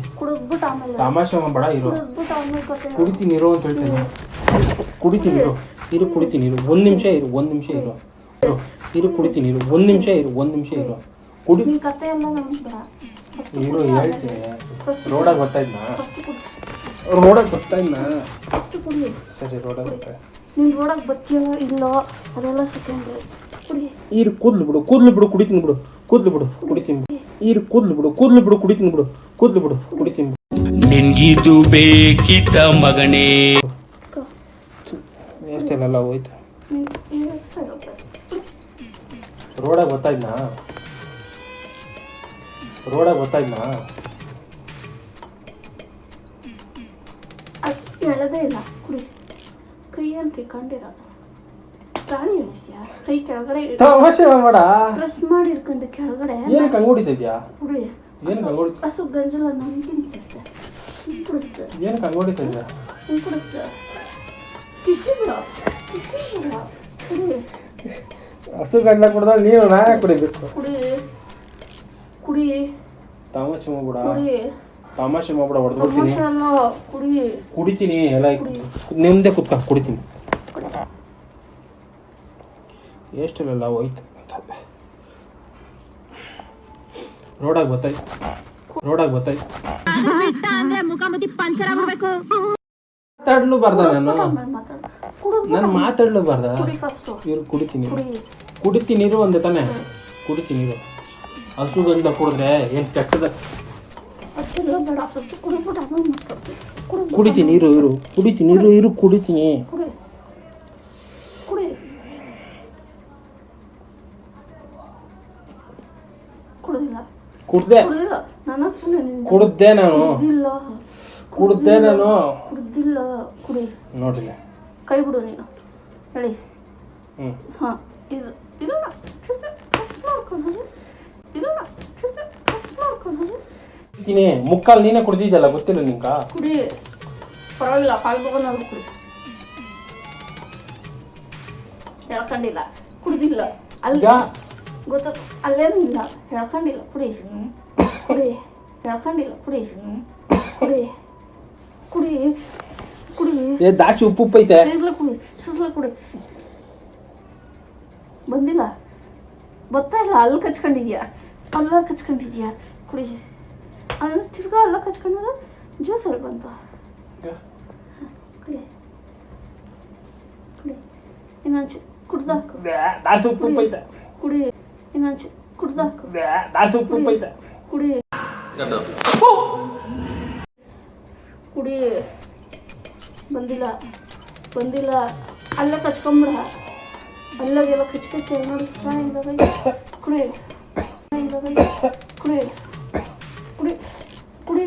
ತಮಾಷೆ ಬಡ ಇರೋ. ಕುಡಿತೀನಿ ಇರೋ ಅಂತ ಹೇಳ್ತೀನಿ. ಕುಡಿತೀನಿ ಇರು. ಇರು ಕುಡಿತೀನಿ ಇರು. ಒಂದು ನಿಮಿಷ ಇರು ಒಂದು ನಿಮಿಷ ಇರು. ಇರು. ಕುಡಿತೀನಿ ಇರು. ಒಂದು ನಿಮಿಷ ಇರು ಒಂದು ನಿಮಿಷ ಇರು. ಕುಡಿ ಇರು ಹೇಳ್ತೀನಿ. ರೋಡಾಗ ಫಸ್ಟ್ ಕುಡಿ. ರೋಡಾಗ ಫಸ್ಟ್ ಕುಡಿ. ಸರಿ ರೋಡಾಗ ಗೊತ್ತಾಯ್ತು ನೀನ್ ರೋಡಾಗ ಬರ್ತೀಯೋ ಇಲ್ಲೋ ಅದೆಲ್ಲ ಕುಡಿ ಈರು ಕೂದ್ಲು ಬಿಡು ಕೂದ್ಲು ಬಿಡು ಕುಡಿತೀನಿ ಬಿಡು ಕೂದ್ಲು ಬಿಡು ಕುಡಿತೀನಿ ಬಿಡು. ಈರು ಕೂದ್ಲು ಬಿಡು ಕೂದ್ಲು ಬಿಡು ಕುಡಿತೀನಿ ಬಿಡು ಕೂದ್ಲು ಬಿಡು ಕುಡಿತೀನಿ ಬಿಡು. ನಿನ್ಗಿದು ಬೇಕಿತ ಮಗನೇ. ಎಷ್ಟೆಲ್ಲ ಹೋಯ್ತು. ಗೊತ್ತಾಯ್ನಾ ರೋಡಾಗ ಗೊತ್ತಾಯ್ನಾ ರೋಡಾಗ ಗೊತ್ತಾಯ್ತಾ? ಅಷ್ಟು ಹೇಳೋದೇ ಇಲ್ಲ. ಕೈ ಅಂತ ಕಂಡಿರ. ಗಾಳಿ ಹೇಳಿದ್ಯಾ? ಕೈ ಕೆಳಗಡೆ ತಮಾಷೆ ಮಾಡಬೇಡ ಪ್ರೆಸ್ ಮಾಡಿ ಇಟ್ಕೊಂಡು ಕೆಳಗಡೆ. ಏನಕ್ಕೆ ಹಂಗೆ ಹೊಡಿತಿದ್ಯಾ? ಕುಡಿ ಏನಕ್ಕೆ ಹಂಗೆ ಹೊಡಿ ಹಸು ಗಂಜಲ ಏನಕ್ಕೆ ಹಂಗೆ ಹೊಡಿತಿದ್ಯಾ? ಕಿಸಿ ಬಿಡ. ಕಿಸಿ ಬಿಡ. ಕುಡಿ ಹಸು ಗಂಜಲ ಕುಡ್ದಾಗ ನೀರು ನಾ ಕುಡಿಬೇಕು. ಕುಡಿ ಕುಡಿ ತಮಾಷೆ ಮಾಡ್ಬೇಡ. ಕುಡಿ ತಮಾಷೆ ಮಾಡ್ಬಿಡ ಹೊಡೆದ್ಬಿಡ್ತೀನಿ ಕುಡಿ. ಕುಡಿತೀನಿ ಎಲ್ಲ ನಿಮ್ದೇ ಕುತ್ತ ಕುಡಿತೀನಿ. ಎಷ್ಟೆಲ್ಲ ಹೋಯ್ತು. ರೋಡಾಗಿ ಬತ್ತಾಯ್ತು ರೋಡಾಗಿ ಬತ್ತಾಯ್ತು ಮುಖಾಮುಖಿ ಪಂಚರ್ ಆಗ್ಬೇಕು ಮಾತಾಡ್ಲು ಬಾರ್ದ ನಾನು. ನಾನು ಮಾತಾಡ್ಲು ಬಾರ್ದ. ಇವ್ರು ಕುಡಿತೀನಿ. ಕುಡಿ. ಕುಡಿತೀನಿ ಒಂದೇ ತಾನೆ. ಕುಡಿತೀನಿ ಹಸು ಗಂಧ ಕುಡಿದ್ರೆ ಏನು ಕೆಟ್ಟದ? ಬೇಡ ಫಸ್ಟ್ ಆಮೇಲೆ ಮಾತಾಡ್ತೀನಿ ಕುಡಿತೀನಿ ನೀರು ಇರು. ಕುಡಿತೀನಿ ನೀರು ಇರು ಕುಡಿತೀನಿ. ಕುಡಿ ಕುಡಿ ಕುಡ್ದಿಲ್ಲ ಕುಡ್ದೆ. ಕುಡ್ದೆ ನಾನು. ಕುಡ್ದೆ ನಾನು. ಕುಡ್ದಿಲ್ಲ ಕುಡಿ ನೋಡಿಲ್ಲ ಕೈ ಬಿಡು ನೀನು. ಹೇಳಿ. ಹ್ಮ್. ಹಾಂ ಇದು ಇಲ್ಲ ಫಸ್ಟ್ ಮಾಡ್ಕೊಂಡು ಇದು ಮಾಡ್ಕೊಂಡು ಕುಡಿತೀನಿ. ಮುಕ್ಕಾಲ್ ನೀನೇ ಕುಡ್ದಿದ್ಯಲ್ಲ ಗೊತ್ತಿಲ್ಲ ನಿಂಕ ಕುಡಿ. ಪರವಾಗಿಲ್ಲ ಪಾಲ್ ತಗೊಂಡು ಕುಡಿ. ಹೇಳ್ಕೊಂಡಿಲ್ಲ. ಕುಡ್ದಿಲ್ಲ. ಅಲ್ಲ ಗೊತ್ತ ಅಲ್ಲೇನಿಲ್ಲ. ಹೇಳ್ಕೊಂಡಿಲ್ಲ. ಕುಡಿ. ಕುಡಿ. ಹೇಳ್ಕೊಂಡಿಲ್ಲ. ಕುಡಿ. ಕುಡಿ. ಕುಡಿ. ಕುಡಿ. ಏ ದಾಚಿ ಉಪ್ಪು ಉಪ್ಪು ಐತೆ. ಕುಡಿ. ಸುಸ್ಲ ಕುಡಿ. ಬಂದಿಲ್ಲ? ಬರ್ತಾ ಇಲ್ಲ? ಅಲ್ಲಿ ಕಚ್ಕೊಂಡಿದ್ಯಾ? ಅಲ್ಲ ಕಚ್ಕೊಂಡಿದ್ಯಾ? ಕುಡಿ. ಅಲ್ಲಿ ತಿರ್ಗಾ ಅಲ್ಲ ಕಚ್ಕೊಂಡಾಗ ಜ್ಯೂಸಲ್ಲಿ ಬಂತು? ಕುಡಿ. ಕುಡಿ. ಇನ್ನೊಂಚು ಕುಡ್ದಾಕು ದಾಸಿ ಉಪ್ಪು ಕುಡಿ. ಇನ್ನೊಂಚು ಕುಡ್ದಾಕು ದಾಸಿ ಉಪ್ಪು ಕುಡಿ. ಕುಡಿ. ಬಂದಿಲ್ಲ. ಬಂದಿಲ್ಲ. ಅಲ್ಲ ಕಚ್ಕೊಂಬಿಡ. ಅಲ್ಲಾಗೆಲ್ಲ ಕಚ್ ಕಚ್ಚ ನೋಡಿ ಕುಡಿ. ಕುಡಿ. ಕುಡಿ ಕುಡಿ.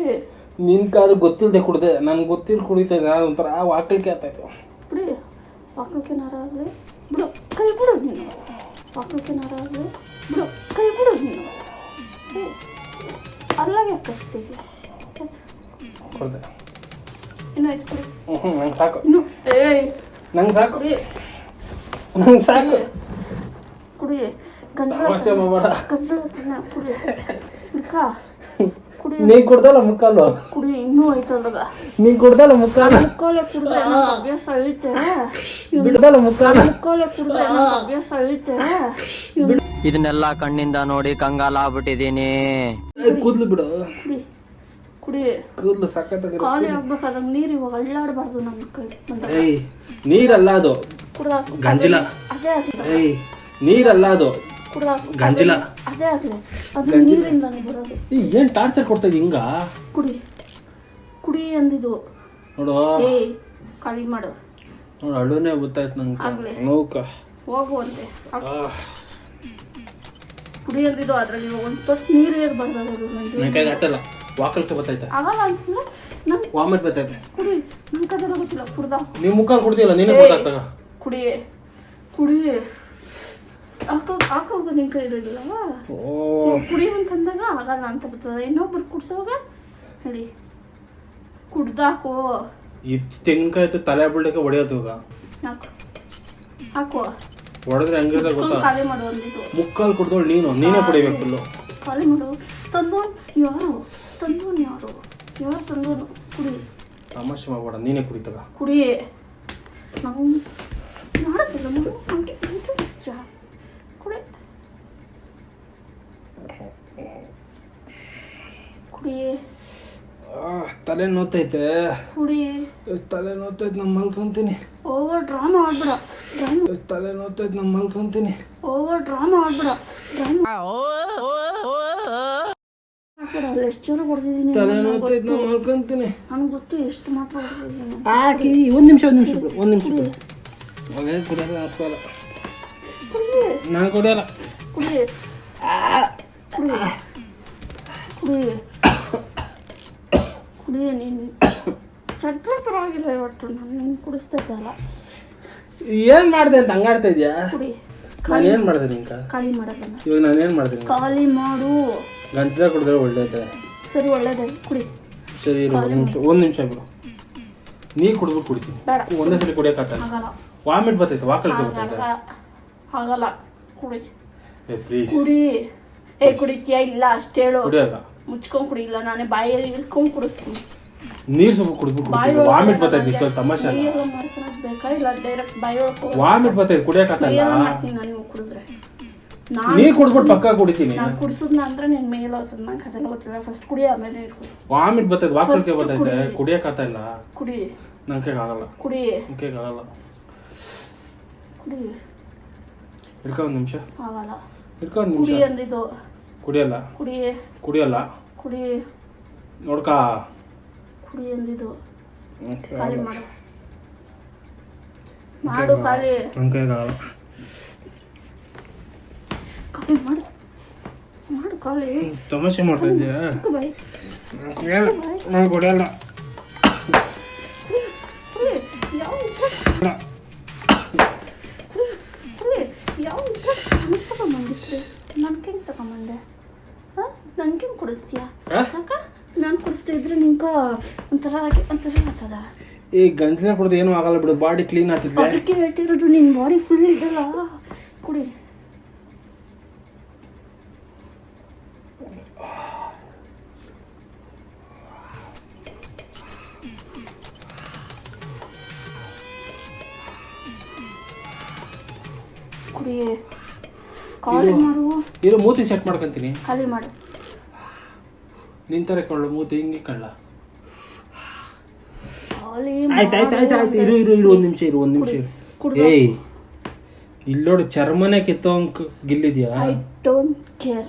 ನಿನ್ ಕಾರು ಗೊತ್ತಿಲ್ಲದೆ ಕುಡ್ದೆ ನನ್ಗೆ ಗೊತ್ತಿಲ್ಲ ಕುಡಿತಾ ಇದ್ದೆ ನಾನು ಒಂಥರ ವಾಕಳಿಕೆ ಆಗ್ತಾಯಿತ್ತು ಬಿಡಿ ಮಕ್ಕಳಿಗೆ ನಾರ ಆಗಲಿ. ಬಿಡು ಕೈ ಬಿಡು ನೀನು. ಮಕ್ಕಳಿಗೆ ನಾರ ಆಗಲಿ. ಬಿಡು ಕೈ ಬಿಡು ನೀನು. ಅಲ್ಲಾಗೆ ಕಚ್ತಿದ್ಯಾ ಕೊಡ್ದೆ. ಇನ್ನು ಆಯ್ತು ಕುಡಿ. ಹ್ಞೂ ನಂಗೆ ಸಾಕು. ಇನ್ನು. ಏಯ್. ನಂಗೆ ಸಾಕು. ನಂಗೆ ಸಾಕು. ಕುಡಿ. ಗಂಜಲ ಗಂಜಲ ತಿನ್ನ. ಕುಡಿ. ಕುಡಿ ನೀ ಕುಡ್ದಲ್ಲ ಮುಕ್ಕಾಲು? ಕುಡಿ ಇನ್ನೂ ಐತೆ ಅದ್ರಾಗ. ನೀ ಕುಡ್ದಲ್ಲ ಮುಕ್ಕಾಲು? ಮುಕ್ಕೋಲೆ ಕುಡ್ದೆ ನಂಗೆ ಅಭ್ಯಾಸ ಐತೆ. ಬಿಡ್ದಲ್ಲ ಮುಕ್ಕಾಲು? ಮುಕ್ಕೋಲೆ ಕುಡ್ದೆ ನಂಗೆ ಅಭ್ಯಾಸ ಐತೆ. ಇದನ್ನೆಲ್ಲ ಕಣ್ಣಿಂದ ನೋಡಿ ಕಂಗಾಲ ಆಗ್ಬಿಟ್ಟಿದೀನಿ ಕೂದ್ಲು ಬಿಡು. ಕುಡಿ. ಕುಡಿ. ಕೂದ್ಲು ಸಖತ್ತಾಗಿರೋ ಖಾಲಿ ಆಗ್ಬೇಕಾದ್ರೆ ನೀರು ಇವಾಗ ಅಳ್ಳಾಡಬಾರ್ದು ನಮ್ಮ ಕೈ ಏಯ್ ನೀರಲ್ಲ ಅದು. ಗಂಜಿಲ. ಅದೇ ನೀರಲ್ಲ ಅದು. ಗಂಜಿಲ. ಅದೇ ಆಗಲಿ. ಅದು ನೀರಿಂದಾನೆ ಬರೋದು. ಏನ್ ಟಾರ್ಚರ್ ಕೊಡ್ತಾ ಇದ್ದಿ ಹಿಂಗ? ಕುಡಿ. ಕುಡಿ ಅಂದಿದ್ದು. ನೋಡು. ಖಾಲಿ ಮಾಡು. ನೋಡು ಅಳುನೇ ಗೊತ್ತಾಯ್ತು ನಂಗೆ. ಹೋಗು ಹೋಗುವಂತೆ ಕುಡಿ ಅಂದಿದ್ದು ಅದ್ರಲ್ಲಿ ಒಂದು ತೊಟ್ಟು ನೀರು ಏರ್ ನನ್ನ ನನಗೆ ಆತಲ್ಲ ವಾಕಲ್ಕೆ ಬರ್ತೈತೆ ಆಗಲ್ಲ ಅಂತಂದ್ರೆ ನಂಗೆ ವಾಮಿಟ್ ಬರ್ತೈತೆ ಕುಡಿ. ನನ್ನ ಕದೆಲ್ಲ ಗೊತ್ತಿಲ್ಲ. ಕುಡ್ದ? ನೀವು ಮುಖ ಕುಡ್ದಿಲ್ಲ ನೀನು. ಗೊತ್ತಾಗ್ತಾಗ ಕುಡಿ. ಕುಡಿ. ಹಾಕೋ ಹಾಕೋಗ ನಿನ್ ಕೈ ಕುಡಿ ಅಂತಂದಾಗ ಆಗಲ್ಲ ಅಂತ ಬರ್ತದೆ. ಇನ್ನೊಬ್ರು ಕುಡ್ಸೋವಾಗ ಹೇಳಿ. ಕುಡ್ದಾಕೋ. ಇದು ತೆಂಗಿನಕಾಯಿ ತಲೆ ಬಿಡ್ಲಿಕ್ಕೆ ಹೊಡೆಯೋದು ಈಗ. ಹಾಕು ಹಾಕೋ. ಹೊಡೆದ್ರೆ ಕುತ್ಕೊಂಡ್ ಗೊತ್ತಾ? ಖಾಲಿ ಮಾಡು ಅಂದಿದ್ದು ಮುಕ್ಕಾಲು ಕುಡ್ದೋಳು ನೀನು. ನೀನೇ ಕುಡಿಬೇಕು ಫುಲ್ಲು. ಖಾಲಿ ಮಾಡು. ತಂದೋನ್ ಯಾರು? ತಂದೋನ್ ಯಾರು? ಯಾರು ತಂದೋನು? ಕುಡಿ. ತಮಾಷೆ ಮಾಡಬೇಡ. ನೀನೇ ಕುಡಿತಾಗ ಕುಡಿ. ನಾವು ಮಾಡೋದಿಲ್ಲ ನಾವು ನಮ್ಗೆ ಇದು ಇಷ್ಟ. ಕುಡಿ ಕುಡಿ ತಲೆ ನೋತೈತೆ. ಕುಡಿ ತಲೆ ನೋತೈತೆ ನಮ್ಮ ಮಲ್ಕೊಂತೀನಿ. ಓವರ್ ಡ್ರಾಮಾ ಆಗ್ಬಿಡ ತಲೆ ನೋತೈತೆ ನಮ್ಮ ಮಲ್ಕೊಂತೀನಿ. ಓವರ್ ಆಡ್ಬೇಡ ಅಲ್ಲಿ ಎಷ್ಟು ಜೋರ ಹೊಡೆದಿದ್ದೀನಿ ತಲೆ ನೋತೈತೆ ನಮ್ಮ ಮಲ್ಕೊಂತೀನಿ. ನನಗೆ ಗೊತ್ತು ಎಷ್ಟು ಮಾತ್ರ ಹೊಡೆದಿದ್ದೀನಿ ಹಾಕಿ ಒಂದು ನಿಮಿಷ ಒಂದು ನಿಮಿಷ ಒಂದು ನಿಮಿಷ ಬಿಡು. ಅದೇ ಕುಡಿಯಲ್ಲ ಹಾಕೋಲ್ಲ ನಾನು ಕುಡಿಯಲ್ಲ. ಕುಡಿ ಕುಡಿ ಕುಡಿ ಕುಡಿ ನೀನು ಚಟ್ರು ಪರವಾಗಿಲ್ಲ ಇವತ್ತು. ನಾನು ನೀನು ಕುಡಿಸ್ತಾ ಇದ್ದಲ್ಲ ಏನ್ ಮಾಡಿದೆ ಅಂತ ಹಂಗಾಡ್ತಾ ಇದೆಯಾ? ಕುಡಿ. ನಾನು ಏನು ಮಾಡಿದೆ ನಿಂತ ಖಾಲಿ ಮಾಡೋದನ್ನ ಇವಾಗ ನಾನು ಏನು ಮಾಡ್ದೆ ಖಾಲಿ ಮಾಡು. ಗಂಟೆ ಕುಡಿದ್ರೆ ಒಳ್ಳೇದೆ? ಸರಿ ಒಳ್ಳೇದೇ. ಕುಡಿ. ಸರಿ ಇರು ಒಂದು ನಿಮಿಷ ಒಂದು ನಿಮಿಷ ಬಿಡು. ನೀ ಕುಡಿದು ಕುಡಿತೀನಿ. ಬೇಡ. ಒಂದೇ ಸರಿ ಕುಡಿಯೋಕ್ಕಾಗಲ್ಲ ಆಗಲ್ಲ. ವಾಮಿಟ್ ಬರ್ತೈತೆ ಬರ್ತೈತೆ ಆಗಲ್ಲ. ಆಗಲ್ಲ. ಕುಡಿ. ಏ ಪ್ಲೀಸ್ ಕುಡಿ. ಏ ಕುಡಿತೀಯಾ? ಇಲ್ಲ ಅಷ್ಟೇ ಹೇಳು. ಕುಡಿಯಲ್ಲ. ಮುಚ್ಕೊಂಡ್ ಕುಡಿ ಇಲ್ಲ ನಾನೇ ಬಾಯಲ್ಲಿ ಇಟ್ಕೊಂಡ್ ಕುಡಿಸ್ತೀನಿ ನೀರು ಸ್ವಲ್ಪ ಕುಡಿದ್ಬಿಟ್ಟು ವಾಮಿಟ್ ಬರ್ತೈತೆ ಇಷ್ಟೊಂದು ತಮಾಷೆ ಅಲ್ಲ. ಕೈಯೆಲ್ಲ ಮಾಡ್ಕೊಳಕ್ ಬೇಕಾ? ಇಲ್ಲ ಡೈರೆಕ್ಟ್ ಬಾಯಿ ಒಳಗೆ ವಾಮಿಟ್ ಬರ್ತೈತೆ ಕುಡಿಯೋಕ್ಕಾಗಲ್ಲ ಕೈಯೆಲ್ಲ ಮಾಡ್ತೀನಿ ನಾನು ಕುಡಿದ್ರೆ. ನಾನು ನೀರ್ ಕುಡಿದ್ಬಿಟ್ಟು ಪಕ್ಕ ಕುಡಿತೀನಿ. ನಾನು ಕುಡಿಸೋದ್ನ ಅಂದ್ರೆ ನಿನ್ ಮೇಲೆ ಹೋಗ್ತದೆ ನಂಗೆ ಅದೆಲ್ಲ ಗೊತ್ತಿಲ್ಲ. ಫಸ್ಟ್ ಕುಡಿ ಆಮೇಲೆ ನೀರು ಕುಡಿ. ವಾಮಿಟ್ ಬರ್ತೈತೆ First ಬರ್ತೈತೆ. ಇಲ್ಲ. ಕುಡಿ. ನಂಗೆ ಆಗಲ್ಲ. ಕುಡಿ. ನನ್ ಕೈಗೆ ಆಗಲ್ಲ. ಕುಡಿ. ಹಿಡ್ಕೊ ಒಂದ್ ನಿಮಿಷ. ಆಗಲ್ಲ. ಹಿಡ್ಕೊ ಒಂದ್ ಕುಡಿ ನಿಮಿಷ. ಅಂದಿದ್ದು. ಕುಡಿಯಲ್ಲ? ಕುಡಿ ಕುಡಿಯಲ್ಲ? ಕುಡಿ ನೋಡ್ಕ. ಕುಡಿ ಎಂದಿದು ಖಾಲಿ ಮಾಡು. ಮಾಡು ಖಾಲಿ. ನನ್ ಕೈಗೆ ಆಗಲ್ಲ ಖಾಲಿ ಮಾಡು. ಮಾಡು ಖಾಲಿ. ತಮಾಷೆ ಮಾಡ್ತಾ ಬಾಯಿ ನಾನು ಕುಡಿಯಲ್ಲ. ಕುಡಿ ಯಾವ ಕುಡಿ ಯಾವ ನನಗೆ ತಗೊಂಬಂದಿಸ್ರಿ ನನ್ಗೆ ನನಗೆ ಕುಡಿಸ್ತೀಯಾ? ಯಾಕ ನಾನು ಕುಡಿಸ್ತಾ ಇದ್ರೆ ನಿಂಗೆ ಒಂಥರ ಆಗಿ- ಒಂಥರ ಆಗ್ತದ? ಈ ಗಂಜಲ ಕುಡ್ದು ಏನೂ ಆಗಲ್ಲ ಬಿಡು. ಬಾಡಿ ಕ್ಲೀನ್ ಆಗ್ತಿದ್ದೆ ಅದಕ್ಕೆ ಹೇಳ್ತಿರೋದು ನಿನ್ನ ಬಾಡಿ ಫುಲ್ ಇದೆಲ್ಲ ಕುಡಿ ಖಾಲಿ ಮಾಡು. ಇದು ಮೂತಿ ಸೆಟ್ ಮಾಡ್ಕೊಂತೀನಿ. ಖಾಲಿ ಮಾಡು. ನಿಂತರೆ ಕೊಳ್ಳು ಮೂತಿ ಹಿಂಗೆ ಕಳ್ಳ. ಖಾಲಿ ಆಯ್ತು ಆಯ್ತು ಆಯ್ತು ಆಯ್ತು ಇರು ಇರು ಇರು ಒಂದು ನಿಮಿಷ ಇರು ಒಂದು ನಿಮಿಷ ಇರು. ಕುಡ್ದು. ಏಯ್ ಇಲ್ಲೋಡು ಚರ್ಮನೆ ಕಿತ್ತೋಂಕ್ ಗಿಲ್ಲಿದ್ಯಾ? ಐ ಡೋಂಟ್ ಕೇರ್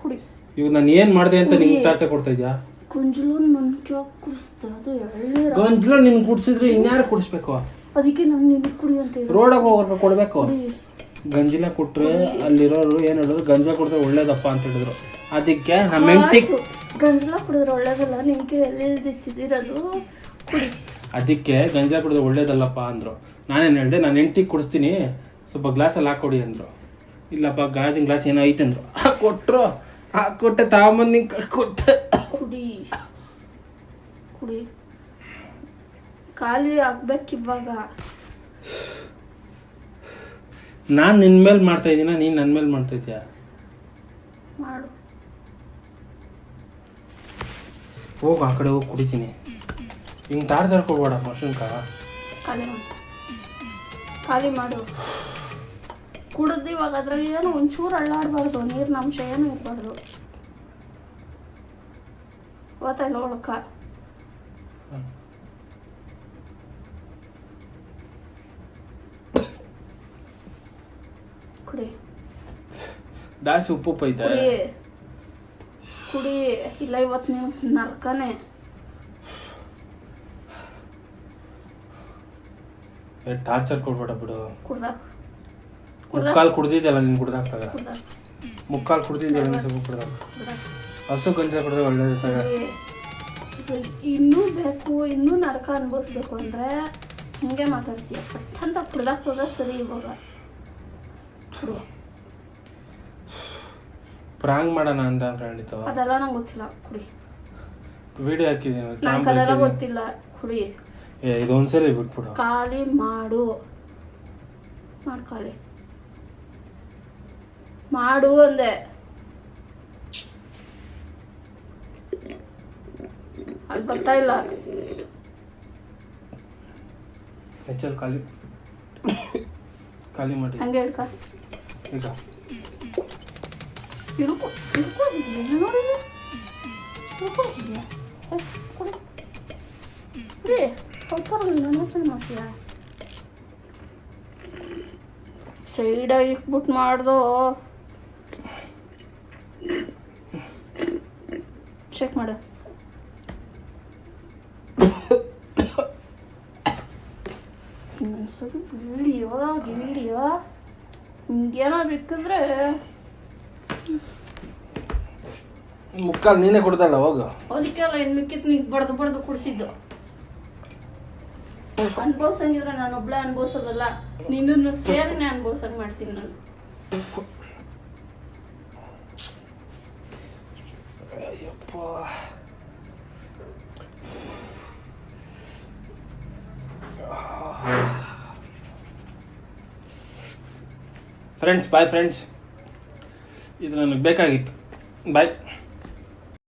ಕುಡಿ. ಇವಾಗ ನಾನು ಏನ್ ಮಾಡಿದೆ ಅಂತ. ನಿಂಗೆ ಟಾರ್ಚರ್ ಕೊಡ್ತಾ ಇದ್ಯಾ? ಕುಂಜಲು ನನ್ಗೆ ಕುಡಿಸ್ತಾ ಅದು ಎಳ್ನೀರ ಗಂಜಲ ನಿನ್ ಕುಡ್ಸಿದ್ರೆ ಇನ್ಯಾರು ಕುಡಿಸ್ಬೇಕು? ಅದಕ್ಕೆ ನಾನು ನಿನಗೆ ಕುಡಿ ಅಂತ ಹೇಳಿದೆ. ರೋಡಾಗ ಹೋಗೋರ್ಗೆ ಕೊಡ್ಬೇಕು? ಕುಡಿ. ಗಂಜಿಲ ಕೊಟ್ರೆ ಅಲ್ಲಿರೋರು ಏನ್ ಹೇಳಿದ್ರು ಗಂಜಲ ಕೊಟ್ರೆ ಒಳ್ಳೇದಪ್ಪ ಅಂತ ಹೇಳಿದ್ರು. ಅದಕ್ಕೆ ನಮ್ಮ ಹೆಂಡತಿ. ಗಂಜಲ ಕುಡಿದ್ರೆ ಒಳ್ಳೇದಲ್ಲ ಎಲ್ಲಿದ್ದಿರೋದು ಅದಕ್ಕೆ ಗಂಜಲ ಕುಡಿದ್ರೆ ಒಳ್ಳೇದಲ್ಲಪ್ಪ ಅಂದ್ರು. ನಾನೇನು ಹೇಳ್ದೆ ನಾನು ಹೆಂಡತಿಗೆ ಕುಡಿಸ್ತೀನಿ ಸ್ವಲ್ಪ ಗ್ಲಾಸಲ್ಲಿ ಹಾಕೊಡಿ ಅಂದ್ರು. ಇಲ್ಲಪ್ಪ ಗಾಜಿನ ಗ್ಲಾಸ್ ಏನೋ ಐತೆ ಅಂದ್ರು. ಕೊಟ್ರು ಹಾಕೊಟ್ಟೆ ತಗೊಂಬಂದು ನಿಂಗೆ ಕೊಟ್ಟೆ ಕುಡಿ. ಕುಡಿ. ಖಾಲಿ ಆಗ್ಬೇಕು ಇವಾಗ ನಾನು ನಿನ್ನ ಮೇಲೆ ಮಾಡ್ತಾ ಇದ್ದೀನ ನೀನು ನನ್ನ ಮೇಲೆ ಮಾಡ್ತಾ ಇದೀಯ ಮಾಡು. ಹೋಗು ಆ ಕಡೆ ಹೋಗಿ ಕುಡಿತೀನಿ. ಹಿಂಗೆ ಚಾರ್ಜರ್ ಕೊಡ್ಬೇಡ ಮಶ್ರೂಮ್ಕ ಖಾಲಿ ಮಾಡು. ಖಾಲಿ ಮಾಡು. ಕುಡಿದು ಇವಾಗ ಅದ್ರಲ್ಲಿ ಏನು ಒಂಚೂರು ಅಳ್ಳಾಡಬಾರ್ದು ನೀರಿನ ಅಂಶ ಏನು ಇರಬಾರ್ದು. ಗೊತ್ತಾಯ್ತು ಒಳಕ ಕುಡಿ ಜಾಸ್ತಿ ಉಪ್ಪು ಉಪ್ಪು ಐತೆ. ಕುಡಿ. ಕುಡಿ. ಇಲ್ಲ ಇವತ್ತು ನೀವು ನರ್ಕನೇ. ಟಾರ್ಚರ್ ಕೊಡ್ಬೇಡ ಬಿಡು. ಕುಡ್ದಾಕ. ಮುಕ್ಕಾಲು ಕುಡ್ದಿದ್ದಲ್ಲ ನೀನು ಕುಡ್ದಾಕ್ತಾಗ ಕುಡ್ದಾಕ. ಮುಕ್ಕಾಲು ಕುಡ್ದಿದ್ದಲ್ಲ ನೀನು ಸ್ವಲ್ಪ ಕುಡ್ದಾಗ ಹಸು ಗಂಜಲ ಕುಡಿದ್ರೆ ಒಳ್ಳೇದಾಗ ಇದು ಇನ್ನೂ ಬೇಕು ಇನ್ನೂ ನರಕ ಅನ್ಭವಿಸ್ಬೇಕು ಅಂದ್ರೆ ಹಿಂಗೆ ಮಾತಾಡ್ತೀಯ. ಪಟ್ ಅಂತ ಕುಡ್ದಾಕ್ ಹೋದ ಸರಿ ಇವಾಗ. ಕುಡಿ. ಪ್ರಾಂಗ್ ಮಾಡೋಣ ಅಂತ ಹೇಳಿತ್ತು ಅದೆಲ್ಲ ನಂಗೆ ಗೊತ್ತಿಲ್ಲ ಕುಡಿ. ವಿಡಿಯೋ ನಂಗೆ ಅದೆಲ್ಲ ಹಾಕಿದ್ದೀನಿ. ಗೊತ್ತಿಲ್ಲ ಕುಡಿ. ಏ ಇದೊಂದ್ಸರಿ ಬಿಟ್ಬಿಡು. ಖಾಲಿ ಮಾಡು. ಮಾಡು ಖಾಲಿ. ಮಾಡು ಅಂದೆ. ಅದು ಬರ್ತಾ ಇಲ್ಲ. ಹೆಚ್ಚಲ್ಲಿ ಖಾಲಿ ಖಾಲಿ ಮಾಡಿ. ಹಂಗೆ ಹೇಳ್ಕ. ಈಗ. ಇಳ್ಕೊ ಇಳ್ಕೊಂಡಿದ್ಯಾ ನೋಡಿಲ್ಲ ಇಳ್ಕೊಂಡಿದ್ಯಾ ಕೊಡಿ ಕುಡಿ ಹೋಗ್ತಾರ ನನ್ನ ಹತ್ರ ಮಾಡ್ತೀಯಾ ಸೈಡಾಗಿ ಇಟ್ಬಿಟ್ಟು ಮಾಡ್ದು ಚೆಕ್ ಮಾಡು ಇನ್ನೊಂದ್ಸರಿ ವಿಡಿಯೋ ವಿಡಿಯೋ ಹಿಂಗೇನಾದ್ರು ಇಕ್ಕಿದ್ರೆ ಮುಕ್ಕಾಲು ನೀನೇ ಕುಡ್ದಾಳ ಹೋಗು ಅದಕ್ಕೆಲ್ಲ ಏನು ಮಿಕ್ಕಿತ್ ನೀ ಬಡ್ದು ಬಡ್ದು ಕುಡಿಸಿದ್ದು. ಅನ್ಭವ್ಸಂಗಿದ್ರೆ ನಾನು ಒಬ್ಳೆ ಅನ್ಭವ್ಸೋದಲ್ಲ ನಿನ್ನನ್ನು ಸೇರಿನೇ ಅನ್ಭವ್ಸಂಗ್ ಮಾಡ್ತೀನಿ ನಾನು. ಫ್ರೆಂಡ್ಸ್ ಬಾಯ್ ಫ್ರೆಂಡ್ಸ್ ಇದು ನನಗೆ ಬೇಕಾಗಿತ್ತು. ಬಾಯ್